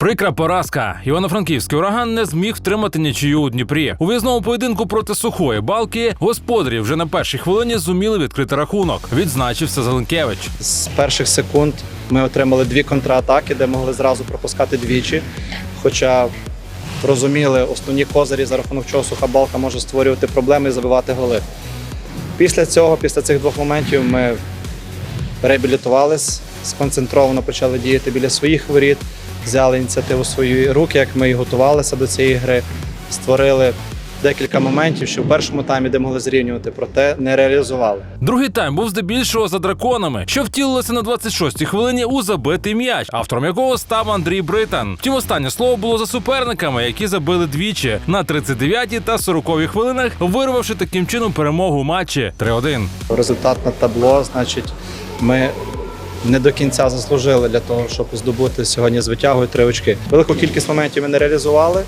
Прикра поразка. Івано-Франківський ураган не зміг втримати нічию у Дніпрі. У в'їзному поєдинку проти сухої балки господарі вже на першій хвилині зуміли відкрити рахунок. Відзначився Зеленкевич. З перших секунд ми отримали дві контратаки, де могли зразу пропускати двічі. Хоча розуміли основні козирі, за рахунок чого суха балка може створювати проблеми і забивати голи. Після цього, після цих двох моментів, ми реабілітувались, сконцентровано почали діяти біля своїх воріт, взяли ініціативу в свої руки, як ми і готувалися до цієї гри, створили декілька моментів, що в першому таймі, де могли зрівнювати, проте не реалізували. Другий тайм був здебільшого за драконами, що втілилося на 26-й хвилині у забитий м'яч, автором якого став Андрій Британ. Втім, останнє слово було за суперниками, які забили двічі на 39-й та 40-й хвилинах, вирвавши таким чином перемогу у матчі 3-1. результатне табло, значить, ми не до кінця заслужили для того, щоб здобути сьогодні з витягою три очки. Велику кількість моментів ми не реалізували.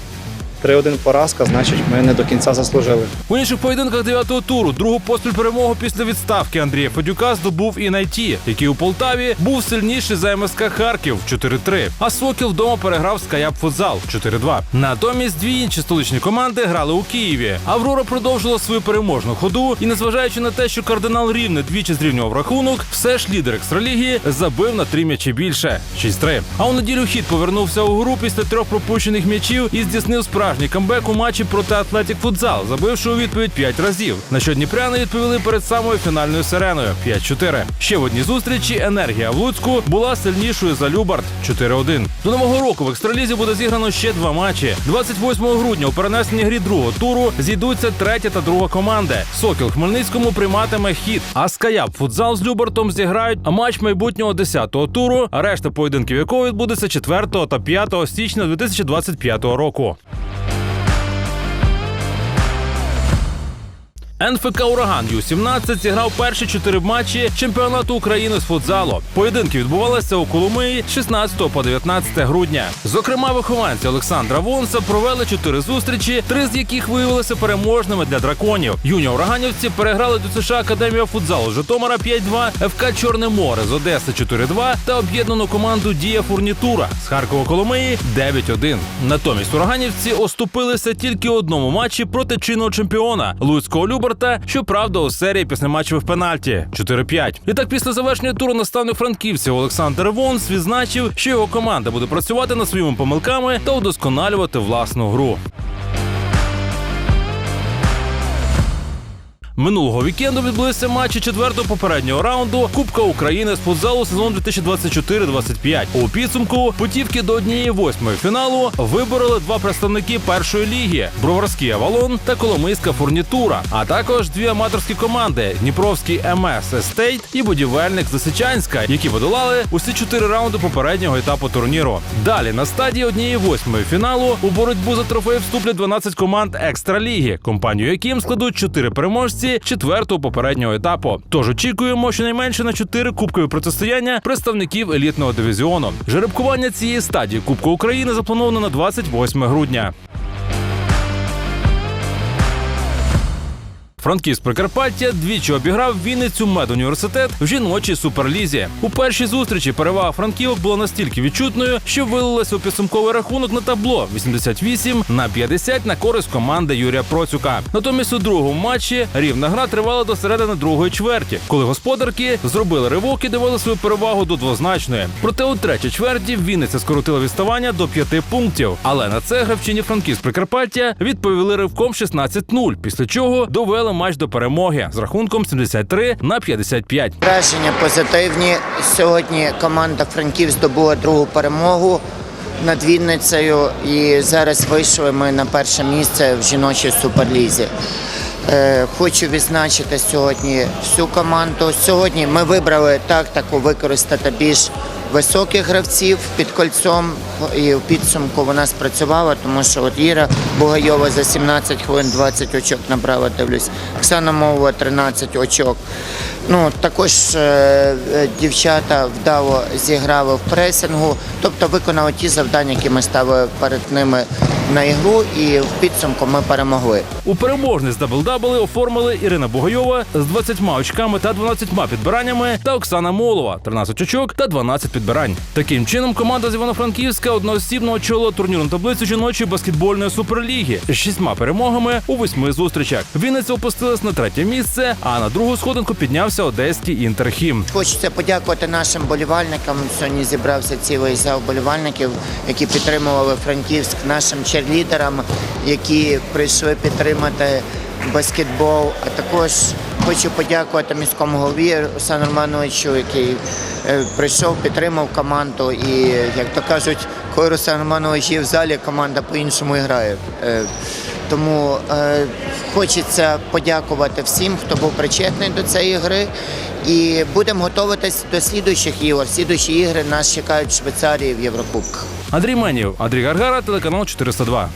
3-1 поразка, значить, ми не до кінця заслужили. У інших поєдинках дев'ятого туру другу поспіль перемогу після відставки Андрія Федюка здобув і найті, який у Полтаві був сильніший за МСК Харків 4-3. А Сокіл вдома переграв Скаяп Футзал 4-2. Натомість дві інші столичні команди грали у Києві. Аврора продовжила свою переможну ходу, і незважаючи на те, що кардинал Рівне двічі зрівнював рахунок, все ж лідер екстраліги забив на три м'ячі більше 6-3. А у неділю хід повернувся у гру після трьох пропущених м'ячів і здійснив справжній камбек у матчі проти Атлетік Футзал, забивши у відповідь 5 разів. На що дніпряни відповіли перед самою фінальною сиреною 5-4. Ще в одній зустрічі енергія в Луцьку була сильнішою за Любард 4-1. До нового року в екстралізі буде зіграно ще два матчі. 28 грудня у перенесеній грі другого туру зійдуться третя та друга команди. Сокіл Хмельницькому прийматиме хід. А Скаяп футзал з Любартом зіграють матч майбутнього 10-го туру, а решта поєдинків якого відбудеться 4 та 5 січня 2025 року. НФК Ураган Ю-17 зіграв перші чотири матчі чемпіонату України з футзалу. Поєдинки відбувалися у Коломиї з 16 по 19 грудня. Зокрема, вихованці Олександра Вонса провели чотири зустрічі, три з яких виявилися переможними для драконів. Юні ураганівці переграли до США Академія футзалу Житомира 5-2, ФК Чорне море з Одеси 4-2 та об'єднану команду Дія Фурнітура з Харкова Коломиї 9-1. Натомість ураганівці оступилися тільки одному матчі проти чинного чемпіона Луцького Люберта, щоправда, у серії післяматчевих пенальті 4-5. І так після завершення туру наставник франківців Олександр Вонс відзначив, що його команда буде працювати над своїми помилками та удосконалювати власну гру. Минулого вікенду відбулися матчі четвертого попереднього раунду Кубка України з футзалу сезон 2024-25. У підсумку путівки до однієї восьмої фіналу вибороли два представники першої ліги: Броварський Авалон та Коломийська фурнітура, а також дві аматорські команди: Дніпровський МС Естейт і будівельник Засичанська, які подолали усі чотири раунди попереднього етапу турніру. Далі на стадії однієї восьмої фіналу у боротьбу за трофей вступлять 12 команд екстраліги, компанію яким складуть чотири переможці четвертого попереднього етапу. Тож очікуємо щонайменше на чотири кубкові протистояння представників елітного дивізіону. Жеребкування цієї стадії Кубку України заплановано на 28 грудня. Франківськ Прикарпаття двічі обіграв Вінницю медуніверситет в жіночій суперлізі. У першій зустрічі перевага франківок була настільки відчутною, що вилилася у підсумковий рахунок на табло 88 на 50 на користь команди Юрія Процюка. Натомість у другому матчі рівна гра тривала до середини другої чверті, коли господарки зробили ривок і довели свою перевагу до двозначної. Проте у третій чверті Вінниця скоротила відставання до п'яти пунктів. Але на це гравчині Франківськ Прикарпаття відповіли ривком 16-0, після чого довели матч до перемоги з рахунком 73 на 55. Враження позитивні. Сьогодні команда Франків здобула другу перемогу над Вінницею і зараз вийшли ми на перше місце в жіночій суперлізі. Е, Хочу відзначити сьогодні всю команду. Сьогодні ми вибрали тактику використати більш високих гравців під кольцом, і в підсумку вона спрацювала, тому що от Іра Бугайова за 17 хвилин 20 очок набрала, дивлюсь. Оксана Мовова 13 очок. Ну також е, е, дівчата вдало зіграли в пресингу, тобто виконали ті завдання, які ми ставили перед ними на ігру, і в підсумку ми перемогли. У переможниць дабл-дабли оформили Ірина Бугайова з 20 очками та 12 підбираннями та Оксана Молова 13 очок та 12 підбирань. Таким чином, команда з Івано-Франківська одноосібно очолила турнірну таблицю жіночої баскетбольної суперліги з шістьма перемогами у восьми зустрічах. Вінниця опустилась на третє місце, а на другу сходинку піднявся одеський інтерхім. Хочеться подякувати нашим болівальникам. Сьогодні зібрався цілий зал болівальників, які підтримували Франківськ, нашим черлідерам, які прийшли підтримати баскетбол. А також хочу подякувати міському голові Олександру Романовичу, який е, прийшов, підтримав команду. І як то кажуть, коли Руслан Романович є в залі, команда по-іншому грає. Е, Тому е, хочеться подякувати всім, хто був причетний до цієї гри. І будемо готуватись до слідуючих ігор. Слідуючі ігри нас чекають в Швейцарії в Єврокубках. Андрій Менів, Андрій Гаргара, телеканал 402.